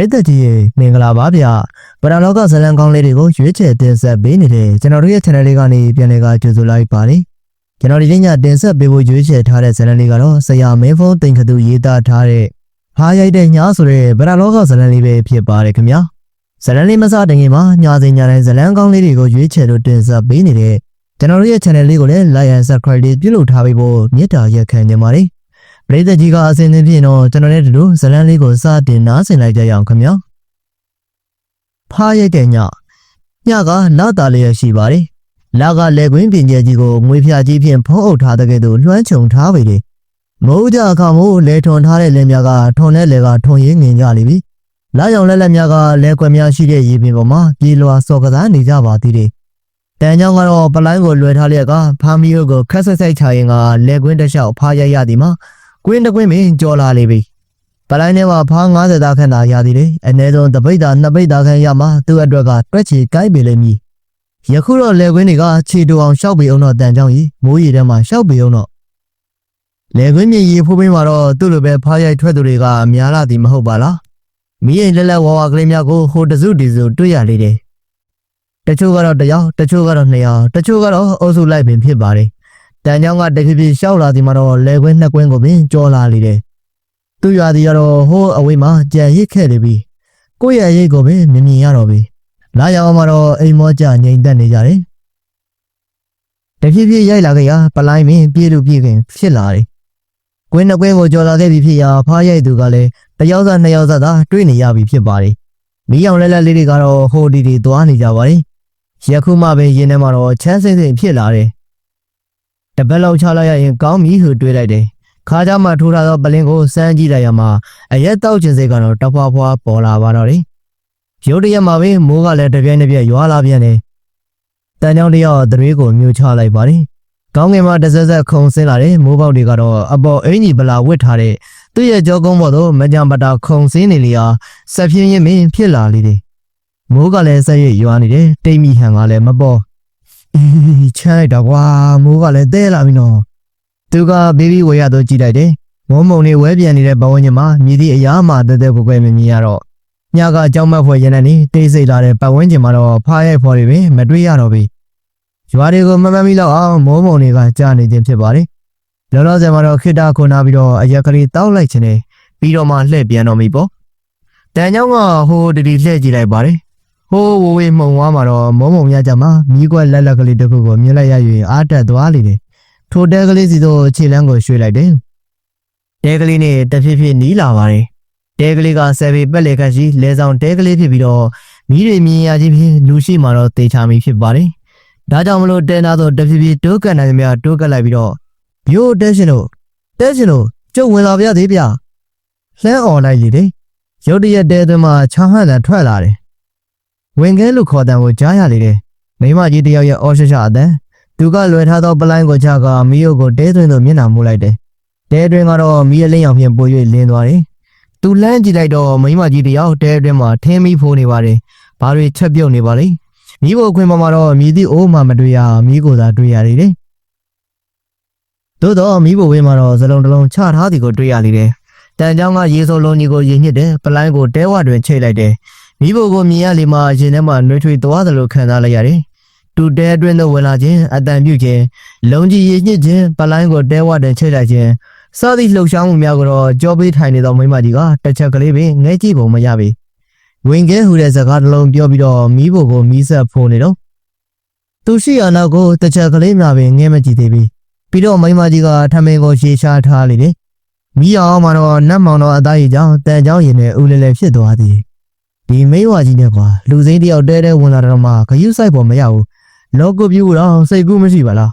ရိသတ်ကြီးရေမင်္ဂလာပါဗျပရလောကဇလံကောင်းလေးတွေကိုရွေးချယ်တင်ဆက်ပေးနေတဲ့ကျွန်တော်တို့ရဲ့ channel လေးကနေပြန်လည်ကကြိုဆိုလိုက်ပါတယ်ကျွန်တော်ဒီနေ့ညတင်ဆက်ပေးဖို့ရွေးချယ်ထားတဲ့ဇလံလေးကတော့ဆရာမင်းဖုန်းတင်ခသူရေးသားထားတဲ့ဟာရိုက်တဲ့ညဆိုတဲ့ပရလောကဇလံလေးပဲဖြစ်ပါတယ်ခင်ဗျာဇလံလေးမစတင်ခင်မှာညစဉ်ညတိုင်းဇလံကောင်းလေးတွေကိုရွေးချယ်လို့တင်ဆက်ပေးနေတဲ့ကျွန်တော်တို့ရဲ့ channel လေးကိုလည်း like and subscribe လေးပြုလုပ်ထားပေးဖို့မေတ္တာရက်ခံနေပါတယ် ပရိသတ်ကြီးကအစဉ်သဖြင့်တော့ကျွန်တော်တို့တို့ဇလန်းလေးကိုစတင်နားဆင်လိုက်ကြရအောင်ခင်ဗျာဖားရိုက်တဲ့ညညကလာတာလေးရရှိပါတယ်လာကလေကွင်းပင်ကျဲကြီးကိုငွေဖြာကြီးဖြင့်ဖုံးအုပ်ထားတဲ့ကဲ့သို့လွှမ်းခြုံထားပေတယ်မိုးကြအခါမို့လေထွန်ထားတဲ့လင်များကထွန်တဲ့လေကထွန်ရင်းငင်ကြလိမ့်ပြီလာရောင်လက်လက်များကလဲကွက်များရှိတဲ့ရေပင်ပေါ်မှာပြေလွာစော်ကစားနေကြပါသေးတယ်တန်ချောင်းကတော့ပလိုင်းကိုလွယ်ထားလျက်ကဖာမီယိုကိုခက်ဆက်ဆက်ချရင်ကလေကွင်းတစ်လျှောက်ဖားရိုက်ရသည်မှာ ကွင်းတကွင်းပင်ကြော်လာလေပြီပလိုင်းထဲမှာဖား90သားခန့်သာရသည်လေအနည်းဆုံးတပိတ်သားနှစ်ပိတ်သားခန့်ရမှာသူ့အတွက်ကတွက်ချီကိုက်ပေလိမ့်မည်ယခုတော့လေကွင်းတွေကခြေတူအောင်ရှောက်ပေအောင်တော့တန်ကြောင်းကြီးမိုးရီထဲမှာရှောက်ပေအောင်တော့လေကွင်းမြေရီဖိုးပင်းမှာတော့သူ့လိုပဲဖားရိုက်ထွက်သူတွေကများလာသည်မဟုတ်ပါလားမိရင်လက်လက်ဝါဝါကလေးများကိုဟိုတစုဒီစုတွေ့ရလေတယ်တချို့ကတော့တစ်ယောက်တချို့ကတော့နှစ်ယောက်တချို့ကတော့အုပ်စုလိုက်ပင်ဖြစ်ပါတယ် တန်ချောင်းကတဖြည်းဖြည်းရှောက်လာသည်မှာတော့လဲခွင်းနှစ်ကွင်းကိုပင်ကြောလာလေတယ်။သူ့ရွာသည်ကတော့ဟိုးအဝေးမှာကြံရစ်ခဲ့လေပြီ။ကိုယ့်ရဲ့ရိတ်ကိုပင်မြင်မြင်ရတော့ပြီ။လာရောက်မှာတော့အိမ်မောကြငြိမ်သက်နေကြတယ်။တဖြည်းဖြည်းရိုက်လာခဲ့ရာပလိုင်းပင်ပြေးလူပြေးခင်ဖြစ်လာတယ်။ကွင်းနှစ်ကွင်းကိုကြောလာခဲ့ပြီဖြစ်ရာဖားရိုက်သူကလည်းတစ်ယောက်စားနှစ်ယောက်စားသာတွေ့နေရပြီဖြစ်ပါတယ်။မီးရောင်လက်လက်လေးတွေကတော့ဟိုဒီဒီသွားနေကြပါတယ်။ယခုမှပဲရင်ထဲမှာတော့ချမ်းစိမ့်စိမ့်ဖြစ်လာတယ်။ တပတ်လောက်ချလိုက်ရရင်ကောင်းပြီဟုတွေးလိုက်တယ်။ခါးကြမှာထိုးထားသောပလင်းကိုစမ်းကြည့်လိုက်ရမှာအရက်တောက်ကျင်စိတ်ကတော့တဖွာဖွာပေါ်လာပါတော့တယ်။ရုတ်တရက်မှာပဲမိုးကလည်းတစ်ပြိုင်တစ်ပြက်ရွာလာပြန်တယ်။တန်ကြောင်တယောက်သရွေးကိုမြူချလိုက်ပါတယ်။ကောင်းကင်မှာတဆက်ဆက်ခုံဆင်းလာတဲ့မိုးပေါက်တွေကတော့အပေါ်အင်ကြီးဗလာဝစ်ထားတဲ့သူ့ရဲ့ကြောကုန်းပေါ်သို့မကြံပတာခုံဆင်းနေလျာဆက်ပြင်းရင်ပင်ဖြစ်လာလေတယ်။မိုးကလည်းဆက်ရွရွာနေတယ်။တိတ်မိဟန်ကလည်းမပေါ် အေးချမ်းလိုက်တာကွာမိုးကလည်းတဲလာပြီနော်သူကဘေဘီဝေရတော့ကြည့်လိုက်တယ်မုံမုံလေးဝဲပြန်နေတဲ့ဘဝညမှာမြည်သည့်အရာမှတဲတဲကိုကွယ်မမြင်ရတော့ညကအကြောင်းမဲ့ဖွယ်ရနေနေတိတ်ဆိတ်လာတဲ့ပတ်ဝန်းကျင်မှာတော့ဖားရိုက်ဖွယ်တွေပင်မတွေ့ရတော့ပြီရွာတွေကိုမမှန်မိတော့အောင်မုံမုံတွေကကြားနေခြင်းဖြစ်ပါတယ်လောလောဆယ်မှာတော့ခိတခုနာပြီးတော့အရက်ကလေးတောက်လိုက်ခြင်းနဲ့ပြီးတော့မှလှည့်ပြန်တော့ပြီပေါ့တန်เจ้าကဟိုတတိလှည့်ကြည့်လိုက်ပါတယ် ဟိုးဝဝေးမှုံဝါမှာတော့မုံမုံရကြမှာမိကွက်လက်လက်ကလေးတစ်ခုကိုမြင်လိုက်ရ၍အားတက်သွားလေတယ်။ထိုတဲကလေးစီတို့ခြေလမ်းကိုရွှေ့လိုက်တယ်။တဲကလေးနဲ့တဖြည်းဖြည်းနီးလာပါတယ်။တဲကလေးကဆယ်ပေပက်လေခတ်ရှိလဲဆောင်တဲကလေးဖြစ်ပြီးတော့မိတွေမြင်ရခြင်းဖြင့်လူရှိမှတော့တေချာမိဖြစ်ပါတယ်။ဒါကြောင့်မလို့တဲနာတော့တဖြည်းဖြည်းတိုးကပ်နိုင်သမျှတိုးကပ်လိုက်ပြီးတော့မျိုးတဲရှင်တို့တဲရှင်တို့ကျုပ်ဝင်လာပြသေးဗျ။လှမ်းអော်လိုက်လေတယ်။ရုတ်တရက်တဲသွင်းမှာချောင်းဟန်တန်ထွက်လာတယ် ဝင်ခဲလို့ခေါ်တံကိုကြားရလေတယ်။မိမကြီးတယောက်ရဲ့အော်ရှရှအတန်သူကလွယ်ထားသောပလိုင်းကိုချကမီးရုပ်ကိုတဲသွင်းသို့မျက်နှာမူလိုက်တယ်။တဲတွင်ကတော့မီးအလင်းရောင်ဖြင့်ပို၍လင်းသွားတယ်။သူလမ်းကြည့်လိုက်တော့မိမကြီးတယောက်တဲတွင်မှာထင်းမီးဖိုးနေပါတယ်။ဘာတွေချက်ပြုတ်နေပါလိမ့်။မီးဘိုခွင်ပေါ်မှာတော့မြည်သည့်အိုးမှမတွေ့ရမီးကိုသာတွေ့ရလေတယ်။သို့တော့မီးဘိုဝင်းမှာတော့ဇလုံးတစ်လုံးချထားသည်ကိုတွေ့ရလေတယ်။တန်ချောင်းကရေစိုးလုံးကြီးကိုရင်ညစ်တယ်ပလိုင်းကိုတဲဝတွင်ချိတ်လိုက်တယ်။ မိဖို့ကိုမြင်ရလေမှရင်ထဲမှာနှွေးထွေးသွားသလိုခံစားလိုက်ရတယ်။တူတဲအတွင်းသို့ဝင်လာခြင်းအတန်ပြုတ်ခြင်းလုံကြီးရည်ညစ်ခြင်းပလိုင်းကိုတဲဝတင်ချိတ်လိုက်ခြင်းစသည့်လှုပ်ရှားမှုများကိုတော့ကြောပေးထိုင်နေသောမိန်းမကြီးကတစ်ချက်ကလေးပင်ငဲကြည့်ပုံမရပေ။ဝင်ခဲဟူတဲ့စကားတစ်လုံးပြောပြီးတော့မိဖို့ကိုမီးဆက်ဖိုးနေတော့သူရှိရနောက်ကိုတစ်ချက်ကလေးများပင်ငဲမကြည့်သေးပြီ။ပြီးတော့မိန်းမကြီးကထမင်းကိုရှေရှားထားလေတယ်။မိအောင်မှာတော့နတ်မောင်တော်အသားရည်ကြောင့်တန်ကြောင်းရင်နဲ့ဦးလဲလဲဖြစ်သွားသည်။ ဒီမိန်းဝါကြီးနဲ့ကွာလူစိမ်းတယောက်တဲတဲဝင်လာတော့မှဂယုဆိုင်ပေါ်မရဘူးလောကပြူတော့စိတ်ကူးမရှိပါလား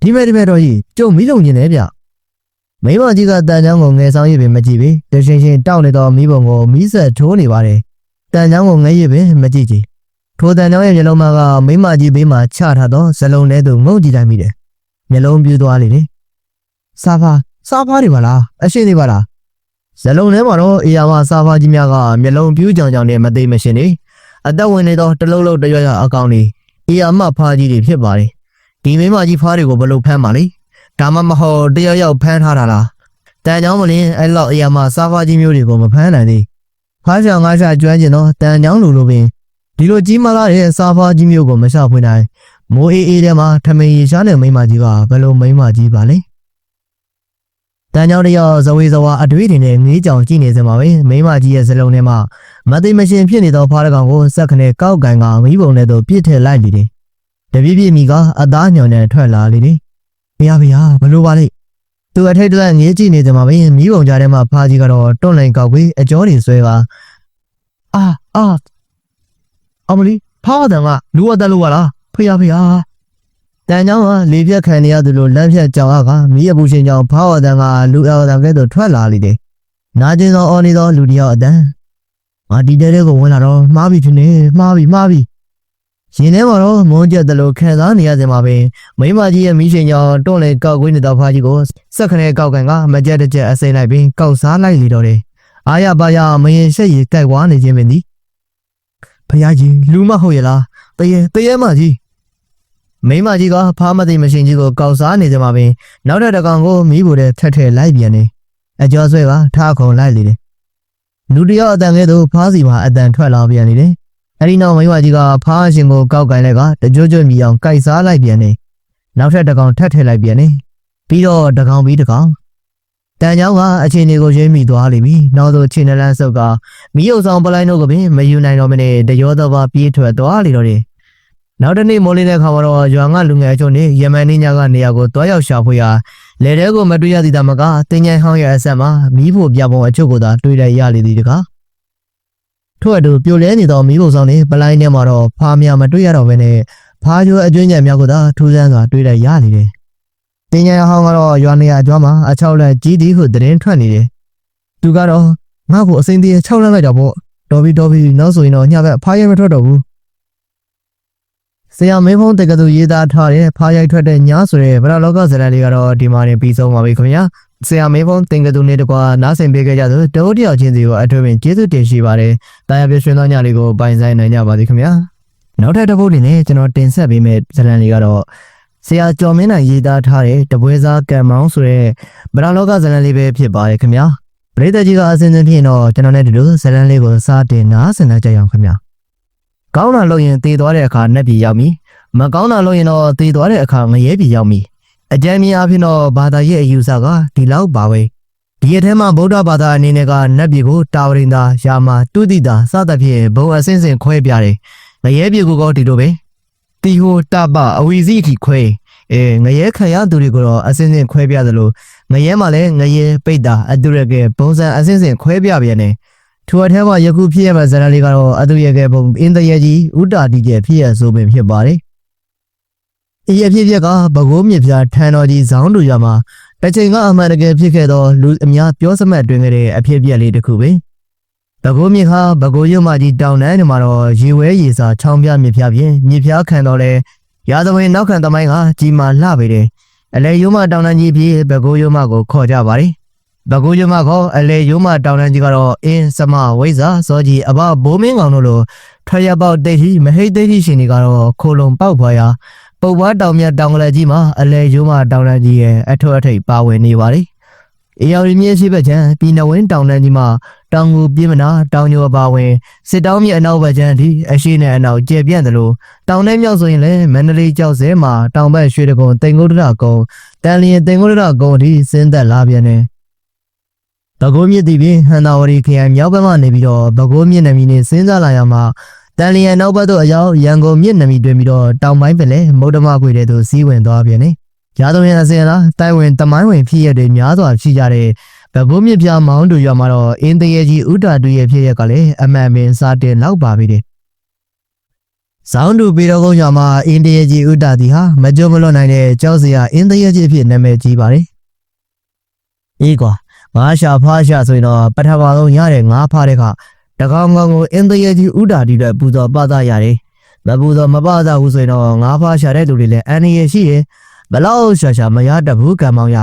ဒီမဲ့ဒီမဲ့တော့ကြီးကျုံမီးလုံးညင်တယ်ဗျမိန်းဝါကြီးကတန်ချောင်းကိုငယ်ဆောင်ရည်ပင်မကြည့်ပေတရှင်ရှင်တောက်နေတော့မိဘုံကိုမီးဆက်ထိုးနေပါတယ်တန်ချောင်းကိုငဲရည်ပင်မကြည့်ကြည့်ထိုတန်ချောင်းရဲ့မျက်လုံးမကမိန်းမကြီးဘေးမှာချထားတော့ဇလုံးထဲသို့ငုံကြည့်လိုက်မိတယ်မျက်လုံးပြူးသွားလေလေစားဖားစားဖားတွေပါလားအရှိနေပါလား ဇလုံးထဲမှာတော့အေယာမစာဖာကြီးများကမျက်လုံးပြူးကြောင်ကြောင်နဲ့မသိမရှင်နေအသက်ဝင်နေတော့တလုံးလုံးတရွရွအကောင်နေအေယာမဖာကြီးတွေဖြစ်ပါတယ်ဒီမိန်းမကြီးဖားတွေကိုဘယ်လိုဖမ်းပါလဲဒါမှမဟုတ်တယောက်ယောက်ဖမ်းထားတာလားတန်ကြောင်မလင်းအဲ့လောက်အေယာမစာဖာကြီးမျိုးတွေကိုမဖမ်းနိုင်သေးဖားချောင်ငါးချကျွမ်းကျင်သောတန်ချောင်းလူလိုပင်ဒီလိုကြီးမားလာတဲ့စာဖားကြီးမျိုးကိုမရှဖွင့်နိုင်မိုးအေးအေးထဲမှာထမင်းရီရှားတဲ့မိန်းမကြီးကဘယ်လိုမိန်းမကြီးပါလဲ တန်ချောင်းတယောက်ဇဝေဇဝါအတွေးတွေနဲ့ငေးကြောင်ကြည့်နေစမှာပဲမိန်းမကြီးရဲ့စလုံးထဲမှာမသိမရှင်ဖြစ်နေသောဖားတကောင်ကိုစက်ခနဲ့ကောက်ကန်ကမိဘုံနဲ့တော့ပြစ်ထည့်လိုက်လေတယ်တပြည့်ပြည့်မိကအသားညောင်နဲ့ထွက်လာလေတယ်ဘုရားဘုရားဘလို့ပါလဲသူအထိတ်တလန့်ငေးကြည့်နေစမှာပဲမိဘုံကြားထဲမှာဖားကြီးကတော့တွန့်လိုက်ကောက်ပြီးအကျော်တွေဆွဲကအာအာအမလီဖားတယ်ကလူအတက်လို့ပါလားဖုရားဖုရား တန်ချောင်းကလေပြက်ခံနေရသူလိုလမ်းဖြတ်ကြောင်ကမီးရပူရှင်ကြောင်ဖားဝတန်ကလူအော်တန်ကဲ့သို့ထွက်လာလေတယ်နာကျင်သောအော်နေသောလူတစ်ယောက်အတန်ငါဒီတဲတဲကိုဝင်လာတော့မှားပြီထင်တယ်မှားပြီမှားပြီရင်ထဲမှာတော့မုန်းကျက်တယ်လို့ခံစားနေရစင်မှာပဲမိမကြီးရဲ့မိရှင်ကြောင်တွန့်လေကောက်ကွင်းနေတော့ဖားကြီးကိုစက်ခနဲ့ကောက်ကန်ကမကြက်တစ်ကြက်အစိမ့်လိုက်ပြီးကောက်စားလိုက်လေတော့တယ်အာရပါရမရင်ရှက်ရီကြိုက်ဝါနေခြင်းပင်သည်ဖယားကြီးလူမဟုတ်ရလားတရေတရေမကြီး မိမကြီးကဖားမသိမရှင်ကြီးကိုကောက်စားနေကြမှာပင်နောက်တဲ့တကောင်ကိုမိဖို့တဲ့ထက်ထဲလိုက်ပြန်နေအကျော်ဆွဲကထားခုံလိုက်လေတယ်လူတယောက်အတန်ကဲ့သို့ဖားစီမှာအတန်ထွက်လာပြန်နေတယ်အဲဒီနောက်မိမကြီးကဖားရှင်ကိုကောက်ကန်လိုက်ကတကြွကြွမြည်အောင်ကြိုက်စားလိုက်ပြန်နေနောက်ထပ်တကောင်ထက်ထဲလိုက်ပြန်နေပြီးတော့တကောင်ပြီးတကောင်တန်ချောင်းကအချိန်တွေကိုရွေးမိသွားလိမ့်မယ်နောက်ဆိုချင်းနလန်းဆုပ်ကမီးအုပ်ဆောင်ပလိုက်တို့ကပင်မယူနိုင်တော့မနဲ့တရောတော့ပါပြေးထွက်သွားလေတော့တယ် နောက်တစ်နေ့မိုးလင်းတဲ့ခါမှာတော့ရွာငါလူငယ်အချို့နဲ့ယမန်နေညကနေရာကိုတွားရောက်ရှာဖွေရာလေတဲကိုမတွေ့ရသေးတာမကတင်ញိုင်ဟောင်းရဲ့အဆက်မှာမီးဖို့ပြပုံအချို့ကိုသာတွေ့လိုက်ရလေသည်တကားထို့အတူပြိုလဲနေသောမီးဖို့ဆောင်နဲ့ပလိုင်းထဲမှာတော့ဖားများမတွေ့ရတော့ဘဲနဲ့ဖားကျိုးအကျွင်းညံများကိုသာထူးဆန်းစွာတွေ့လိုက်ရလေတယ်တင်ញိုင်ဟောင်းကတော့ရွာနေရာအကျွမ်းမှာအချောက်လက်ကြီးသည်ဟုသတင်းထွက်နေတယ်သူကတော့ငါ့ကိုအစိမ့်သေးချောက်လန့်လိုက်တာပေါ့တော်ပြီတော်ပြီနောက်ဆိုရင်တော့ညဘက်ဖားရဲမထွက်တော့ဘူး ဆရာမင်းဖုံးတက္ကသိုလ်ရေးသားထားတဲ့ဖားရိုက်ထွက်တဲ့ညဆိုတဲ့ဗရလောကဇာတ်လမ်းလေးကတော့ဒီမှာနေပြီးဆုံးပါပြီခင်ဗျာဆရာမင်းဖုံးတင်ကတူနဲ့တကွာနားဆင်ပေးခဲ့ကြသူတဝတယောက်ချင်းစီကိုအထူးပင်ကျေးဇူးတင်ရှိပါတယ်တာယာပြည့်ရွှင်သောညလေးကိုပိုင်ဆိုင်နိုင်ကြပါသည်ခင်ဗျာနောက်ထပ်တစ်ပုဒ်လေးနဲ့ကျွန်တော်တင်ဆက်ပေးမယ့်ဇာတ်လမ်းလေးကတော့ဆရာကျော်မင်းနိုင်ရေးသားထားတဲ့တပွဲစားကံမောင်းဆိုတဲ့ဗရလောကဇာတ်လမ်းလေးပဲဖြစ်ပါတယ်ခင်ဗျာပရိသတ်ကြီးကအစဉ်စဉ်ဖြစ်ရင်တော့ကျွန်တော်နဲ့ဒီလိုဇာတ်လမ်းလေးကိုစတင်နားဆင်ကြရအောင်ခင်ဗျာ ကောင်းတာလို့ရင်သေသွားတဲ့အခါနှက်ပြေရောက်ပြီမကောင်းတာလို့ရင်တော့သေသွားတဲ့အခါငရဲပြေရောက်ပြီအကြမ်းမြင်အဖြစ်တော့ဘာသာရဲ့အယူဆကဒီလောက်ပါပဲဒီအထဲမှာဗုဒ္ဓဘာသာအနေနဲ့ကနတ်ပြည်ကိုတာဝရင်သာယာမာတုတိတာစသဖြင့်ဘုံအစင်းစင်ခွဲပြတယ်ငရဲပြေကိုကောဒီလိုပဲတီဟိုတပအဝီစီထိခွဲအဲငရဲခံရသူတွေကိုတော့အစင်းစင်ခွဲပြသလိုငရဲမှာလည်းငရဲပိတ်တာအတူရကဲဘုံစံအစင်းစင်ခွဲပြပြန်တယ် ထိုအထက်မှာယခုဖြစ်ရမယ့်ဇာတ်လေးကတော့အတူရကဲဘုံအင်းတရကြီးဥတာတိကျဖြစ်ရဆိုပင်ဖြစ်ပါတယ်။ဤအဖြစ်ဖြစ်ကဘကိုးမြစ်ပြထန်တော်ကြီးဇောင်းတူရမှာတစ်ချိန်ကအမှန်တကယ်ဖြစ်ခဲ့သောလူအများပြောစမှတ်တွင်ခဲ့တဲ့အဖြစ်ပြက်လေးတစ်ခုပဲ။ဘကိုးမြစ်ဟာဘကိုးရုံမကြီးတောင်တန်းတွေမှာတော့ရေဝဲရေစာချောင်းပြမြစ်ပြဖြင့်မြစ်ပြခံတော်လဲရာဇဝင်နောက်ခံသမိုင်းကကြီးမာလှပေတယ်။အလဲရုံမတောင်တန်းကြီးဖြစ်ဘကိုးရုံမကိုခေါ်ကြပါတယ်။ ဘကူယမခေါ်အလေယုံမတောင်တန်းကြီးကတော့အင်းစမဝိဇာစောကြီးအဘဘိုးမင်းကောင်တို့လိုထရပေါက်တိတ်ဟိမဟိတ်တိတ်ဟိရှင်တွေကတော့ခိုလုံပေါက်ဖွာရာပုပ်ပွားတောင်မြတ်တောင်ကလေးကြီးမှာအလေယုံမတောင်တန်းကြီးရဲ့အထွတ်အထိပ်ပါဝင်နေပါတယ်။အေယော်ရီမြေရှိဘက်ချမ်းပြည်နဝင်းတောင်တန်းကြီးမှာတောင်ငူပြင်းမနာတောင်ညိုပါဝင်စစ်တောင်းမြေအနောက်ဘက်ချမ်းဒီအရှိနဲ့အနောက်ကျပြန့်တယ်လို့တောင်ထဲမြောက်ဆိုရင်လည်းမန္တလေးကြောက်စဲမှာတောင်ဘက်ရွှေတကုံတင်ကုတ်တရကုံတန်လျင်တင်ကုတ်တရကုံအထိဆင်းသက်လာပြန်တယ်။ ဘကိုးမြစ်တည်ပြီးဟန်တာဝရီခရိုင်မြောက်ဘက်မှနေပြီးတော့ဘကိုးမြစ်နမီနဲ့စဉ်းစားလာရမှာတန်လျင်နောက်ဘက်သို့အရောက်ရန်ကုန်မြစ်နမီတွင်ပြီးတော့တောင်ပိုင်းပင်လေမုဒ္ဓမကွေတဲ့သို့စီးဝင်သွားပြန်နေ။ရာဇဝင်အစင်လားတိုင်ဝင်တမိုင်းဝင်ဖြစ်ရတဲ့များစွာရှိကြတဲ့ဘကိုးမြစ်ပြမောင်းတူရွာမှာတော့အင်းတရေကြီးဥတာတူရဲ့ဖြစ်ရက်ကလည်းအမှန်ပင်စားတင်လောက်ပါပြီတဲ့။ဇောင်းတူပေတော်ကုန်းရွာမှာအင်းတရေကြီးဥတာတီဟာမကြုံမလွတ်နိုင်တဲ့ကြောက်စရာအင်းတရေကြီးဖြစ်နာမည်ကြီးပါတယ်။အေးကွာ ငါရှာဖားရှာဆိုရင်တော့ပထမဆုံးရတဲ့ငါဖားတဲ့ကတကောင်ကောင်ကိုအင်းတရေကြီးဥတာတီတဲ့ပူဇော်ပသရတယ်။မပူဇော်မပသဘူးဆိုရင်တော့ငါဖားရှာတဲ့လူတွေလည်းအန္တရာယ်ရှိတယ်။ဘလောက်ရှာရှာမရတတ်ဘူးကံမောင်ရ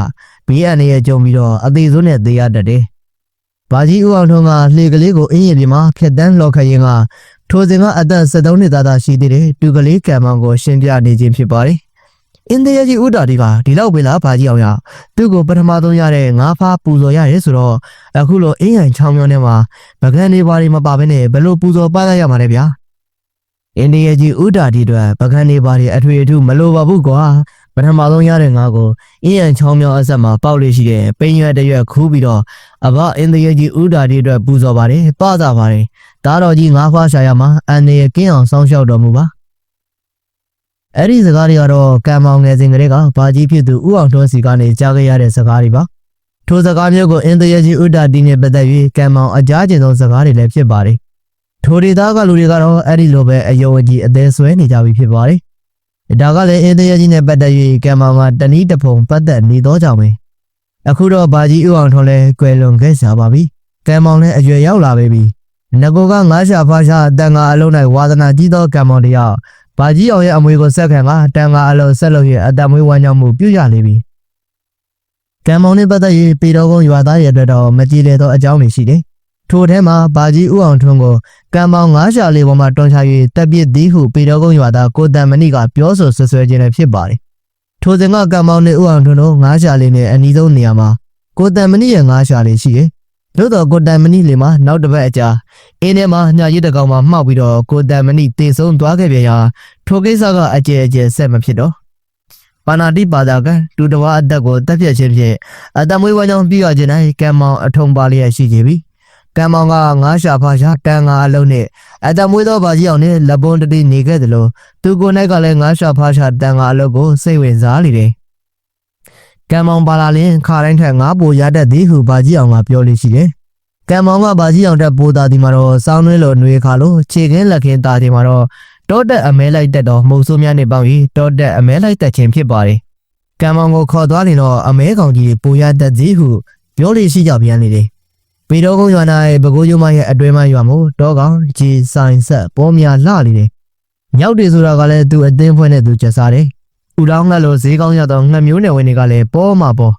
ဘေးအန္တရာယ်ကြုံပြီးတော့အသေးဆုံးနဲ့သေရတတ်တယ်။ဘာကြီးဦးအောင်ထုံးကလှေကလေးကိုအင်းရပြမှာခက်တန်းလော်ခရင်ကထိုစဉ်ကအသက်73နှစ်သားသားရှိသေးတယ်တူကလေးကံမောင်ကိုရှင်းပြနေခြင်းဖြစ်ပါတယ်။ အင်းသေးကြီးဥတာဒီကဒီလောက်ပဲလားဘာကြီးအောင်ရသူ့ကိုပထမဆုံးရတဲ့ငါးဖားပူဇော်ရရဲဆိုတော့အခုလိုအင်းရန်ချောင်းမျိုးနဲ့မှာပကံနေပါတွေမပါဘဲနဲ့ဘယ်လိုပူဇော်ပန်းလိုက်ရမှာလဲဗျာအင်းသေးကြီးဥတာဒီအတွက်ပကံနေပါတွေအထွေအထူးမလိုပါဘူးကွာပထမဆုံးရတဲ့ငါကိုအင်းရန်ချောင်းမျိုးအဆက်မှာပေါက်လေးရှိတဲ့ပိန်ရွက်တစ်ရွက်ခူးပြီးတော့အဘအင်းသေးကြီးဥတာဒီအတွက်ပူဇော်ပါတယ်ပသပါတယ်ဒါတော်ကြီးငါးဖားရှာရမှာအန်နေကင်းအောင်စောင့်ရှောက်တော်မူပါ အဲ့ဒီစကားတွေကတော့ကံမောင်ငယ်စဉ်ကလေးကဘာကြီးဖြစ်သူဥအောင်ထွန်းစီကနေကြားခဲ့ရတဲ့စကားတွေပါထိုစကားမျိုးကိုအင်တရကြီးဥဒ္ဒတီနဲ့ပတ်သက်၍ကံမောင်အကြားကျင်ဆုံးစကားတွေလည်းဖြစ်ပါတယ်ထိုဒေသကလူတွေကတော့အဲ့ဒီလိုပဲအယုံအကြည်အသေးဆွဲနေကြပြီဖြစ်ပါတယ်ဒါကလည်းအင်တရကြီးနဲ့ပတ်သက်၍ကံမောင်ကတနည်းတစ်ဖုံပတ်သက်နေတော့ကြောင်ပဲအခုတော့ဘာကြီးဥအောင်ထွန်းလည်းကွယ်လွန်ခဲ့ကြပါပြီကံမောင်လည်းအရွယ်ရောက်လာပြီငကိုကငါးရှာဖားရှာတန်ငါအလုံး၌ဝါသနာကြီးသောကံမောင်တယောက် ဘာကြီးအောင်ရဲ့အမွေကိုဆက်ခံကတန်ငါအလုံးဆက်လို့ရဲ့အတမွေးဝမ်းကြောင်းမှုပြုရလိမ့်ပြီ။ကံမောင်နဲ့ပတ်သက်၍ပေတော်ကုန်းရွာသားရဲ့အတွက်တော့မကြည်လေသောအကြောင်းတွေရှိတယ်။ထိုထဲမှာဘာကြီးဥအောင်ထွန်းကိုကံမောင်ငါးရှာလေးပေါ်မှာတွန်းချ၍တက်ပြစ်သည်ဟုပေတော်ကုန်းရွာသားကိုတန်မဏိကပြောဆိုဆွဆွဲခြင်းလည်းဖြစ်ပါတယ်။ထိုစဉ်ကကံမောင်နဲ့ဥအောင်ထွန်းတို့ငါးရှာလေးနဲ့အနီးဆုံးနေရာမှာကိုတန်မဏိရဲ့ငါးရှာလေးရှိတယ်။ လို့တော့ကိုတန်မဏိလေးမှာနောက်တစ်ပတ်အကြာအင်းထဲမှာညရည်တကောင်မှာမှောက်ပြီးတော့ကိုတန်မဏိတေဆုံးသွားခဲ့ပြန်ရာထိုကိစ္စကအကျယ်အကျယ်ဆက်မဖြစ်တော့ပါဏာတိပါဒကတူတဝါအသက်ကိုတက်ပြက်ခြင်းဖြင့်အတမွေးဝမ်းကြောင်းပြရခြင်း၌ကံမောင်အထုံပါလျက်ရှိကြပြီကံမောင်ကငါးရှာဖာရှာတန်ငါအလုံးနဲ့အတမွေးသောဘာကြီးအောင်နဲ့လက်ပွန်းတတိနေခဲ့သလိုသူကိုယ်၌ကလည်းငါးရှာဖာရှာတန်ငါအလုံးကိုစိတ်ဝင်စားလေတယ် ကံမောင်ပါလာလင်ခါတိုင်းထက်ငါးပိုရတတ်သည်ဟုဘာကြီးအောင်ကပြောလို့ရှိတယ်ကံမောင်ကဘာကြီးအောင်တက်ပိုးသားဒီမှာတော့စောင်းနှွေးလိုနှွေးခါလို့ခြေခင်းလက်ခင်းတာဒီမှာတော့တောတက်အမဲလိုက်တက်တော့မှုံဆိုးများနဲ့ပေါင်းပြီးတောတက်အမဲလိုက်တက်ခြင်းဖြစ်ပါတယ်။ကံမောင်ကိုခေါ်သွားရင်တော့အမဲကောင်ကြီးပူရတက်သည်ဟုပြောလို့ရှိကြပြန်နေတယ်။ပေတော်ကုန်းရွာနာရဲ့ဘကိုးကျမရဲ့အတွဲမရွာမို့တောကောင်ကြီးဆိုင်ဆက်ပေါ်များလှနေတယ်။မြောက်တွေဆိုတာကလည်းသူအသင်းဖွဲ့နဲ့သူချက်စားတယ်။ ဦးလောင်းငှက်လိုဈေးကောင်းရတော့ငှက်မျိုးနယ်ဝင်တွေကလည်းပေါ်မှာပေါ်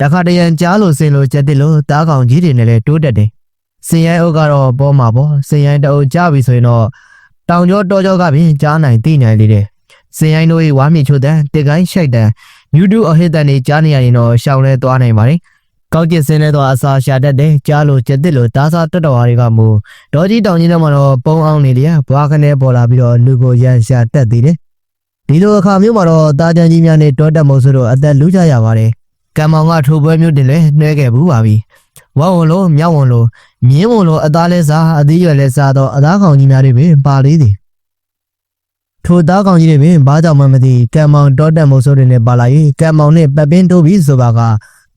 တခါတရံကြားလို့စင်လို့ကြက်တစ်လို့တားကောင်ကြီးတွေနဲ့လည်းတိုးတက်တယ်။စင်ရိုင်းအုပ်ကတော့ပေါ်မှာပေါ်စင်ရိုင်းတအုပ်ကြပြီဆိုရင်တော့တောင်ကျောတောကျောကပင်ကြားနိုင်သိနိုင်လေတဲ့စင်ရိုင်းတို့၏ဝါမြေချိုတန်တစ်ကိုင်းရှိုက်တန်မြူတူအဟစ်တန်တွေကြားနေရရင်တော့ရှောင်းလဲသွားနိုင်ပါတယ်ကောက်ကျစ်စင်းလဲတော့အစာရှာတတ်တယ်ကြားလို့ကျက်တစ်လို့တားစားတက်တော်တွေကမူဒေါ်ကြီးတောင်ကြီးထဲမှာတော့ပုံအောင်နေလျာဘွားခနဲ့ပေါ်လာပြီးတော့လူကိုရန်ရှာတက်သေးတယ် ဒီလိုအခါမျိုးမှာတော့တာကြံကြီးများနဲ့တောတက်မို့ဆိုတော့အသက်လူကြရပါတယ်ကံမောင်ကထိုးပွဲမျိုးတင်လဲနှဲခဲ့ဘူးပါပြီဝဝလို့မြောက်ဝလို့မြင်းဝလို့အသားလဲစားအသေးရွယ်လဲစားတော့အသားကောင်ကြီးများတွေပဲပါလေးသည်ထိုသားကောင်ကြီးတွေပင်ဘာကြောင့်မှမသိကံမောင်တောတက်မို့ဆိုတဲ့နဲ့ပါလာ၍ကံမောင်နဲ့ပပင်းတိုးပြီးဆိုပါက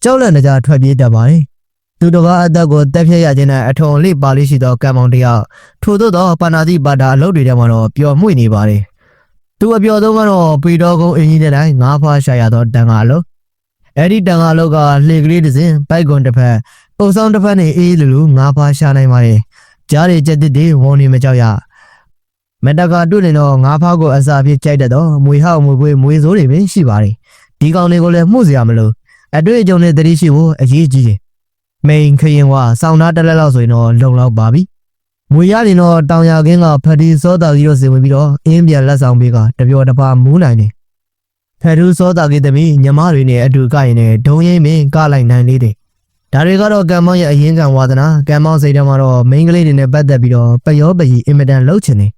ကြောက်လန့်ကြထွက်ပြေးတတ်ပါတယ်သူတော်ကအသက်ကိုတက်ဖြတ်ရခြင်းနဲ့အထုံလေးပါလေးရှိသောကံမောင်တယောက်ထို့သောသောပါဏာတိပါတာအလုပ်တွေထဲမှာတော့ပျော်မွေ့နေပါတယ် သူအပျော်ဆုံးကတော့ပေတော်ကုန်းအင်းကြီးတဲ့တိုင်းငါးဖားရှာရသောတန်ဃာအလုပ်အဲ့ဒီတန်ဃာအလုပ်ကလှေကလေးတစ်စင်းပိုက်ကွန်တစ်ဖက်ပုံဆောင်တစ်ဖက်နဲ့အေးလူလူငါးဖားရှာနိုင်ပါတယ်ကြားရကျက်တစ်တွေဝန်နေမကြောက်ရမတကာတွေ့နေတော့ငါးဖားကိုအစာဖြစ်ကြိုက်တတ်တော့မွေဟောက်မွေပွေးမွေစိုးတွေပဲရှိပါတယ်ဒီကောင်လေးကိုလည်းမှုစရာမလိုအတွေ့အကြုံနဲ့တတိရှိဖို့အရေးကြီးတယ်မိန်ခရင်ဝစောင်းသားတက်လက်လောက်ဆိုရင်တော့လုံလောက်ပါပြီ မွေရရင်တော့တောင်ရကင်းကဖတီစောတာကြီးတို့စင်ဝင်ပြီးတော့အင်းပြန်လက်ဆောင်ပေးကတပြောတပါမူးနိုင်တယ်ဖထူးစောတာကြီးသမီးညီမတွေနဲ့အတူကရင်နဲ့ဒုံရင်မင်းကလိုက်နိုင်လေးတယ်ဒါတွေကတော့ကံမောင်းရဲ့အရင်ကံဝါသနာကံမောင်းစိတ်ထဲမှာတော့မိန်းကလေးတွေနဲ့ပတ်သက်ပြီးတော့ပယောပကြီးအင်မတန်လှုပ်ချင်တယ်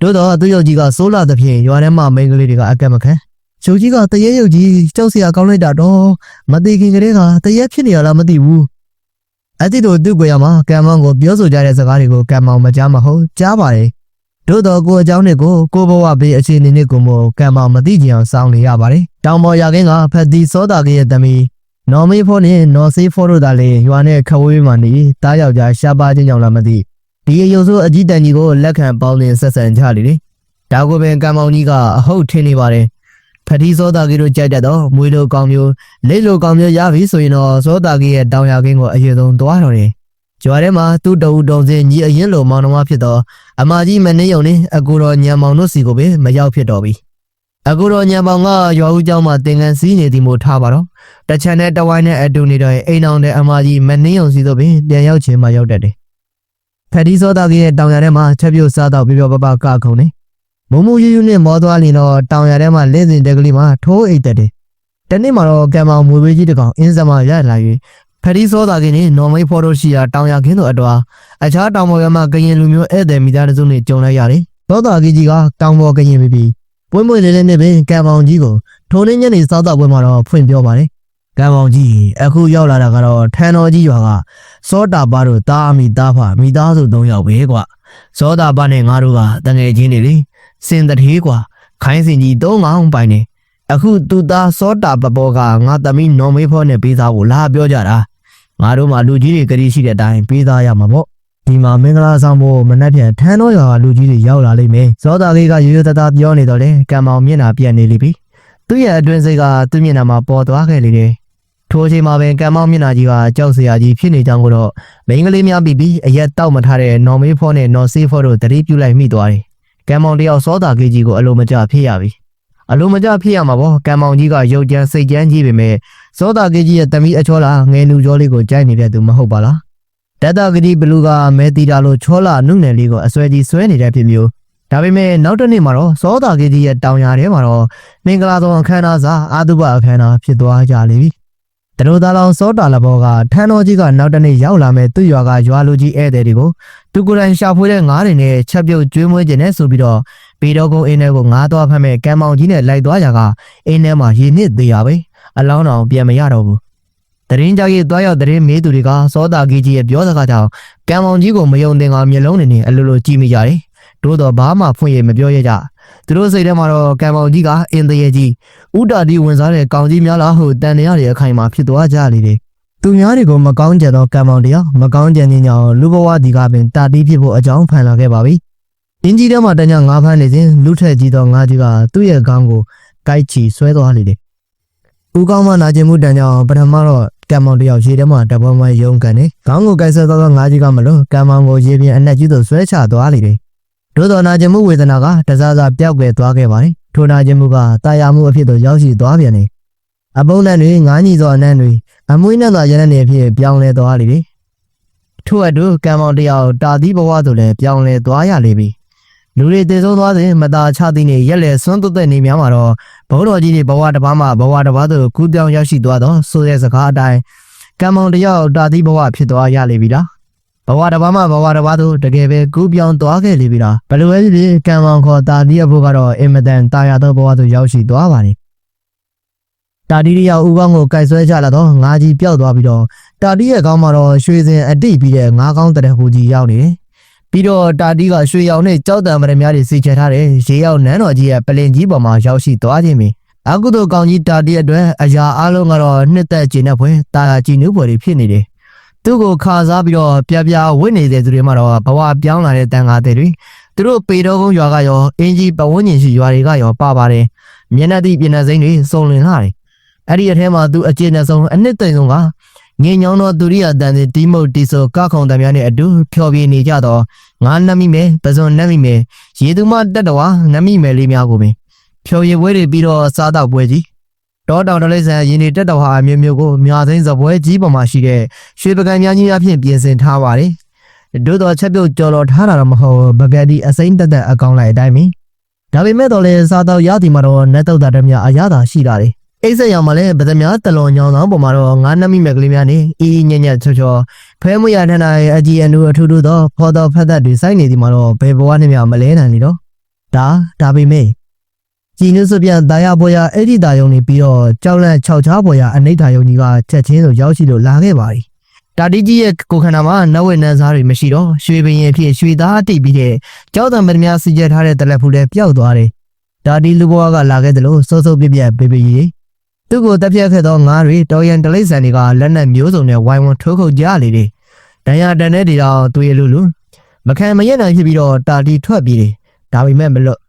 တို့တော့သူ့ရုပ်ကြီးကစိုးလာသဖြင့်ရွာထဲမှာမိန်းကလေးတွေကအကက်မခံရုပ်ကြီးကတရေရုပ်ကြီးကြောက်စရာကောင်းလိုက်တာတော့မသိခင်ကလေးကတရေဖြစ်နေရလားမသိဘူး အဲ့ဒီလိုသူ့ကိုရမှာကံမောင်းကိုပြောဆိုကြတဲ့စကားတွေကိုကံမောင်းမကြားမဟုတ်ကြားပါတယ်တို့တော့ကိုအကြောင်းတွေကိုကိုဘဝဘေးအခြေအနေတွေကိုမကံမောင်းမသိကြအောင်စောင့်နေရပါတယ်တောင်ပေါ်ရခင်းကဖက်ဒီစောတာကြီးရဲ့သမီးနော်မေဖို့နဲ့နော်ဆေးဖို့တို့သာလေရွာနဲ့ခဝေးမှနေတားယောက်ျားရှားပါခြင်းကြောင့်လားမသိဒီအယုံဆိုးအကြီးတန်ကြီးကိုလက်ခံပေါင်းတင်ဆက်ဆံကြလေတယ်ဒါကိုပင်ကံမောင်းကြီးကအဟုတ်ထင်နေပါတယ် ဖတီစောတာကြီးတို့ကြိုက်တတ်တော့မွေလိုကောင်မျိုးလိတ်လိုကောင်မျိုးရပြီဆိုရင်တော့စောတာကြီးရဲ့တောင်ရကင်းကိုအရင်ဆုံးသွားတော့တယ်ကျွာထဲမှာသူ့တအူတုံစင်ညီအရင်လိုမောင်နှမဖြစ်တော့အမကြီးမနေုံနဲ့အကူတော်ညံမောင်တို့စီကိုပဲမရောက်ဖြစ်တော့ပြီအခုတော့ညံမောင်ကရွာဦးကျောင်းမှာသင်္ကန်းစီးနေသည်မို့ထားပါတော့တချန်နဲ့တဝိုင်းနဲ့အတူနေတော့အိမ်အောင်တဲ့အမကြီးမနှင်းအောင်စီတော့ပင်ပြန်ရောက်ချင်းမှရောက်တတ်တယ်ဖက်ဒီစောသားကြီးရဲ့တောင်ရထဲမှာချက်ပြုတ်စားတော့ပြပြပပကခုံနေ မုံမူယူယူနဲ့မောသွားလင်တော့တောင်ရထဲမှာလင်းစင်တက်ကလေးမှာထိုးအိတ်တက်တယ်တနေ့မှာတော့ကံမောင်မွေဝေးကြီးတစ်ကောင်အင်းစမရလာ၍ဖရီစောတာကင်းနဲ့နော်မိတ်ဖော်တို့ရှိရာတောင်ရခင်းတို့အတော်အခြားတောင်ပေါ်ကမှကရင်လူမျိုးဧည့်သည်မိသားစုနဲ့ကြုံလိုက်ရတယ်သောတာကြီးကြီးကတောင်ပေါ်ကရင်ပြီပြီပွင့်ပွင့်လေးလေးနဲ့ပင်ကံမောင်ကြီးကိုထိုးနေညနေစောတာပွဲမှာတော့ဖွင့်ပြောပါတယ်ကံမောင်ကြီးအခုရောက်လာတာကတော့ထန်တော်ကြီးရွာကစောတာပါတို့တားမိသားဖမိသားစု၃ယောက်ပဲကွစောတာပါနဲ့ငါတို့ကတငယ်ချင်းတွေလေ စင်တထေးကွခိုင်းစင်ကြီး၃ငောင်းပိုင်နေအခုသူသားစောတာပပေါ်ကငါသမီးနော်မေးဖောနဲ့ပေးသားကိုလာပြောကြတာငါတို့မှလူကြီးတွေကလေးရှိတဲ့အတိုင်းပေးသားရမှာပေါ့ဒီမှာမင်္ဂလာဆောင်ဖို့မနှက်ပြန်ထန်းတော်ရွာကလူကြီးတွေရောက်လာလိမ့်မယ်စောတာလေးကရိုးရိုးသားသားပြောနေတော့လေကံမောင်မျက်နှာပြက်နေလိမ့်ပြီသူ့ရဲ့အတွင်းစိတ်ကသူ့မျက်နှာမှာပေါ်သွားခဲ့လေတယ်ထိုအချိန်မှာပဲကံမောင်မျက်နှာကြီးကကြောက်စရာကြီးဖြစ်နေကြောင်းကိုတော့မိန်းကလေးများပြီးပြီးအရက်တောက်မထားတဲ့နော်မေးဖောနဲ့နော်ဆေးဖောတို့တတိပြုလိုက်မိသွားတယ် ကံမောင်တယောက်စောတာကြီးကြီးကိုအလိုမကျဖြစ်ရပြီအလိုမကျဖြစ်ရမှာပေါ့ကံမောင်ကြီးကရုပ်ကြမ်းစိတ်ကြမ်းကြီးပဲမဲ့စောတာကြီးကြီးရဲ့တမီးအချောလာငယ်နူကြောလေးကိုကြိုက်နေတဲ့သူမဟုတ်ပါလားတတဂတိဘလူကမဲတီတာလိုချောလာနုနယ်လေးကိုအစွဲကြီးဆွဲနေတဲ့ဖြစ်မျိုးဒါပေမဲ့နောက်တစ်နေ့မှာတော့စောတာကြီးကြီးရဲ့တောင်ယာထဲမှာတော့မင်္ဂလာဆောင်အခမ်းအနားစာအာတုပအခမ်းအနားဖြစ်သွားကြလိမ့်ပြီ တရိုသားလောင်စောတာလဘောကထန်းတော်ကြီးကနောက်တစ်နေ့ရောက်လာမဲ့သူ့ရွာကရွာလူကြီးဧည့်သည်တွေကိုသူကိုယ်တိုင်ရှာဖွေတဲ့ငါးတွေနဲ့ချက်ပြုတ်ကျွေးမွေးခြင်းနဲ့ဆိုပြီးတော့ပေတော်ကုန်းအင်းထဲကိုငါးသွားဖမ်းမဲ့ကံမောင်ကြီးနဲ့လိုက်သွားကြကအင်းထဲမှာရေနစ်သေးရပဲအလောင်းတော်ပြန်မရတော့ဘူးတရင်ကြောက်ရသွားရောက်တရင်မေးသူတွေကစောတာကြီးကြီးရဲ့ပြောစကားကြောင့်ကံမောင်ကြီးကိုမယုံတင်ကမျက်လုံးတွေနဲ့အလိုလိုကြည့်မိကြတယ်တို့တော့ဘာမှဖွင့်ရမပြောရကြ သူတို့စိတ်ထဲမှာတော့ကံမောင်ကြီးကအင်းတရေကြီးဥတာတီဝင်စားတဲ့ကောင်ကြီးများလားဟုတန်တရားတွေအခိုင်မှာဖြစ်သွားကြလေတယ်သူများတွေကိုမကောင်းကြတော့ကံမောင်တရားမကောင်းကြခြင်းကြောင့်လူဘဝဒီကပင်တာတီးဖြစ်ဖို့အကြောင်းဖန်လာခဲ့ပါပြီအင်းကြီးထဲမှာတညငါးဖမ်းနေစဉ်လူထက်ကြီးသောငါးကြီးကသူ့ရဲ့ခေါင်းကိုကိုက်ချီဆွဲသွားလေတယ်ဦးကောင်းမနာကျင်မှုတန်ကြောင့်ပထမတော့ကံမောင်တယောက်ရေထဲမှာတပွားမယုံကန်နေခေါင်းကိုကိုက်ဆွဲသွားသောငါးကြီးကမလို့ကံမောင်ကိုရေပြင်အနက်ကြီးသို့ဆွဲချသွားလေတယ် ဒို့တော်နာကျင်မှုဝေဒနာကတစားစားပျောက်ကွယ်သွားခဲ့ပါတယ်ထိုနာကျင်မှုကတာယာမှုအဖြစ်သို့ရောက်ရှိသွားပြန်တယ်အပုံနဲ့တွေငါးညီသောအနံ့တွေအမွှေးနဲ့သာရတဲ့နေအဖြစ်ပြောင်းလဲသွားလေတယ်ထို့အတူကံမောင်တယောက်တာသီးဘဝသို့လည်းပြောင်းလဲသွားရလေပြီလူတွေတည်ဆုံးသွားစဉ်မตาချသည်နေရက်လေဆွမ်းသွတ်တဲ့နေများမှာတော့ဘုန်းတော်ကြီးတွေဘဝတစ်ပါးမှဘဝတစ်ပါးသို့ကူးပြောင်းရောက်ရှိသွားတော့ဆိုတဲ့စကားအတိုင်းကံမောင်တယောက်တာသီးဘဝဖြစ်သွားရလေပြီလား ဘဝတစ်ပါးမှဘဝတစ်ပါးသို့တကယ်ပဲကူးပြောင်းသွားခဲ့လေပြီလားဘယ်လိုပဲဖြစ်ဖြစ်ကံမောင်ခေါ်တာသီးအဖို့ကတော့အင်မတန်တာယာသောဘဝသို့ရောက်ရှိသွားပါတယ်တာတီရီရောက်ဦးကောင်းကိုကြိုက်ဆွဲကြလာတော့ငါးကြီးပျောက်သွားပြီးတော့တာတီရဲ့ခေါင်းမှာတော့ရွှေစင်အတိတ်ပြီးတဲ့ငါးကောင်းတရဟူကြီးရောက်နေတယ်ပြီးတော့တာတီကရွှေရောင်နဲ့ကြောက်တံမရများတွေစီချထားတဲ့ရေရောက်နန်းတော်ကြီးရဲ့ပလင်ကြီးပေါ်မှာရောက်ရှိသွားခြင်းပဲအကုသိုလ်ကောင်ကြီးတာတီအတွက်အရာအလုံးကတော့နှစ်သက်ကျင်တဲ့ဖွယ်တာယာကြည်နူးဖွယ်တွေဖြစ်နေတယ် သူ့ကိုခါစားပြီးတော့ပြပြဝင့်နေတဲ့သူတွေမှာတော့ဘဝပြောင်းလာတဲ့တန်ခါတဲ့တွေသူတို့ပေတော်ကုန်းရွာကရောအင်းကြီးပဝန်းကျင်ရှိရွာတွေကရောပါပါတယ်မျက်နှာတိပြနှစိမ့်တွေစုံလင်လာတယ်အဲ့ဒီအထဲမှာသူအကျဉ်းနဲ့ဆုံးအနှစ်သိမ့်ဆုံးကငင်းညောင်းသောသူရိယတန်တဲ့တီမုတ်တီဆိုကခုံတံများနဲ့အတူဖျော်ပြနေကြတော့ငါနှမိမယ်ပဇွန်နှမိမယ်ရေသူမတက်တော်နှမိမယ်လေးများကိုပင်ဖျော်ရည်ပွဲတွေပြီးတော့စားတော့ပွဲကြီး တောတောင်တလိဆန်ရင်းနေတက်တော်ဟာမျိုးမျိုးကိုမြာသိန်းစပွဲကြီးပေါ်မှာရှိတဲ့ရွှေပကံများကြီးအဖြစ်ပြင်ဆင်ထားပါတယ်။တို့တော့ချက်ပြုတ်ကြော်တော်ထားတာတော့မဟုတ်ဘဂက်ဒီအစိမ့်တက်တက်အကောင်လိုက်အတိုင်းမင်းဒါပေမဲ့တော့လေစားတော့ရသည်မှာတော့နတ်တုတ်တာတည်းများအရသာရှိတာတယ်။အိတ်ဆက်ရောင်မှာလည်းဗဒမြားတလွန်ညောင်းသောပုံမှာတော့ငါးနှမိမဲ့ကလေးများနေအီးညံ့ညံ့ချောချောဖဲမရထနာရဲ့အကြည်အနူအထူးထူးသောဖော်တော်ဖက်သက်တွေစိုက်နေသည်မှာတော့ဘယ်ဘဝနဲ့မှမလဲနိုင်လေတော့ဒါဒါပေမဲ့ ကြည်နုစပြန်တာယာပေါ်ရအဲ့ဒီတာယုံနေပြီးတော့ကြောက်လန့်ခြောက်ချားပေါ်ရအနိဋ္ဌာယုံကြီးကချက်ချင်းလိုရောက်ရှိလို့လာခဲ့ပါ යි တာတီကြီးရဲ့ကိုခန္ဓာမှာနဝိနန်းစားတွေမရှိတော့ရွှေပင်ရင်ဖြစ်ရွှေသားတိတ်ပြီးတဲ့ကြောက်တံပဒမြစီကျက်ထားတဲ့တလက်ဖူလည်းပျောက်သွားတယ်တာတီလူဘွားကလာခဲ့တယ်လို့စိုးစိုးပြပြပေးပေးကြီးသူ့ကိုတက်ပြက်ခဲ့သောငါးတွေတော်ရန်တလိษံတွေကလက်နက်မျိုးစုံနဲ့ဝိုင်းဝန်းထိုးခုတ်ကြလေတယ်ဒဏ်ရာတန်တဲ့တွေတော့တွေ့လူလူမခံမရက်နိုင်ဖြစ်ပြီးတော့တာတီထွက်ပြီးတယ်ဒါပေမဲ့မလွတ်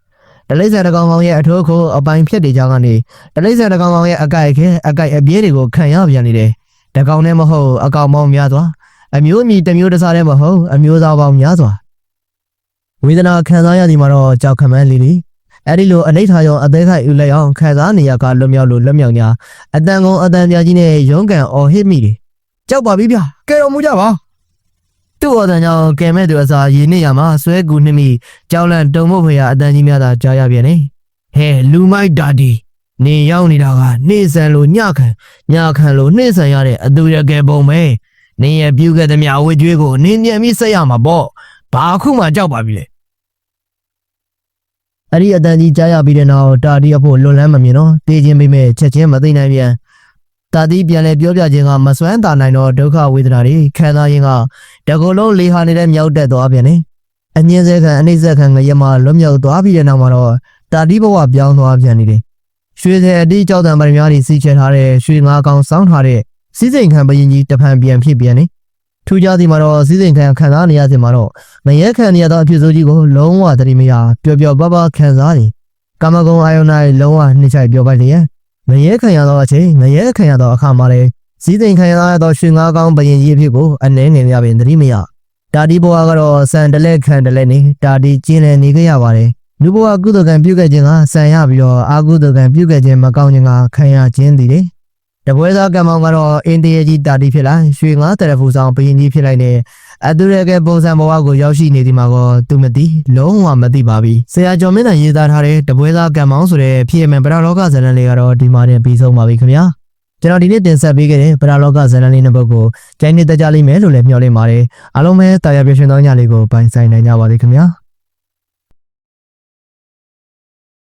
တလိษံတကောင်ကောင်ရဲ့အထိုးခိုးအပိုင်ဖြစ်တဲ့ကြောင်းကနေတလိษံတကောင်ကောင်ရဲ့အကြိုက်ခဲအကြိုက်အပြည့်တွေကိုခံရပြန်နေတယ်တကောင်နဲ့မဟုတ်အကောင်ပေါင်းများစွာအမျိုးအမည်တစ်မျိုးတစ်စားတည်းမဟုတ်အမျိုးသားပေါင်းများစွာဝေဒနာခံစားရသည်မှာတော့ကြောက်ခမန်းလေးလေးအဲ့ဒီလိုအနိဋ္ဌာရောအသေးခိုက်ဥလက်အောင်ခံစားနေရကလွတ်မြောက်လို့လွတ်မြောက်ညာအတန်ကုန်အတန်ပြကြီးနဲ့ရုံးကန်အော်ဟစ်မိတယ်ကြောက်ပါပြီဗျကဲတော်မူကြပါတ သူ့အော်တန်ကြောင့်ကဲမဲ့သူအစာရင်းနေရမှာဆွဲကူနှိမိကြောက်လန့်တုံမို့ဖေရအတန်ကြီးများသာကြားရပြန်နေဟဲလူမိုက်ဒါဒီနေရောက်နေတာကနှိမ့်ဆန်လို့ညခံညခံလို့နှိမ့်ဆန်ရတဲ့အတူရကဲပုံပဲနင်းရဲ့ပြုခဲ့သမျှအဝတ်ကြွေးကိုနင်းမြန်ပြီးဆက်ရမှာပေါ့ဘာအခုမှကြောက်ပါပြီလေအဲ့ဒီအတန်ကြီးကြားရပြီးတဲ့နောက်တာတီအဖို့လွန်လန်းမမြင်တော့တေးချင်းမိမဲ့ချက်ချင်းမသိနိုင်ပြန် တာတီပြန်လဲပြောပြခြင်းကမစွမ်းတာနိုင်တော့ဒုက္ခဝေဒနာတွေခံစားရင်းကတကူလုံးလေဟာနေတဲ့မြောက်တက်သွားပြန်နေအငင်းစဲခံအနှိမ့်ဆက်ခံငရမလွတ်မြောက်သွားပြီးတဲ့နောက်မှာတော့တာတီဘဝပြောင်းသွားပြန်နေတယ်ရွှေစဲအတိကြောက်တံပရမများတွေစီချထားတဲ့ရွှေငါးကောင်စောင်းထားတဲ့စီးစိမ်ခံပရင်ကြီးတဖန်ပြန်ဖြစ်ပြန်နေထူးခြားစီမှာတော့စီးစိမ်ခံခံစားနေရစီမှာတော့မရဲခံနေရသောအဖြစ်ဆိုးကြီးကိုလုံးဝသတိမရပျော်ပျော်ပါပါခံစားနေကာမဂုဏ်အာယုန်၌လုံးဝနှိမ့်ချိုက်ပြောပိုက်လျက် မရဲခံရသောအချိန်မရဲခံရသောအခါမှာလည်းစီးစိမ်ခံရသောရွှေငါးကောင်ပရင်ကြီးအဖြစ်ကိုအနေငယ်ရပင်သတိမရတာဒီဘွားကတော့စံတလက်ခံတလက်နေတာဒီကျင်းလည်နေခဲ့ရပါတယ်လူဘဝကုသကံပြုခဲ့ခြင်းကဆံရပြီးတော့အာကုသကံပြုခဲ့ခြင်းမကောင်းခြင်းကခံရခြင်းတည်တယ် တပွဲသားကံမောင်ကတော့အင်းတရကြီးတာတီဖြစ်လာရွှေငါးတရဖူဆောင်ဘရင်ကြီးဖြစ်လိုက်တဲ့အတူရကဲပုံစံဘဝကိုရောက်ရှိနေဒီမှာကောသူမသိလုံးဝမသိပါဘူးဆရာကျော်မင်းတန်ရေးသားထားတဲ့တပွဲသားကံမောင်ဆိုတဲ့ဖြစ်ရမယ်ပရလောကဇာတ်လမ်းလေးကတော့ဒီမှာနဲ့ပြီးဆုံးပါပြီခင်ဗျာကျွန်တော်ဒီနေ့တင်ဆက်ပေးခဲ့တဲ့ပရလောကဇာတ်လမ်းလေးနှစ်ပုဒ်ကိုကြိုင်းနေတကြလိမ့်မယ်လို့လည်းမျှော်လင့်ပါတယ်အားလုံးပဲတာယာပြည့်ရှင်သောညလေးကိုပိုင်ဆိုင်နိုင်ကြပါစေခင်ဗျာ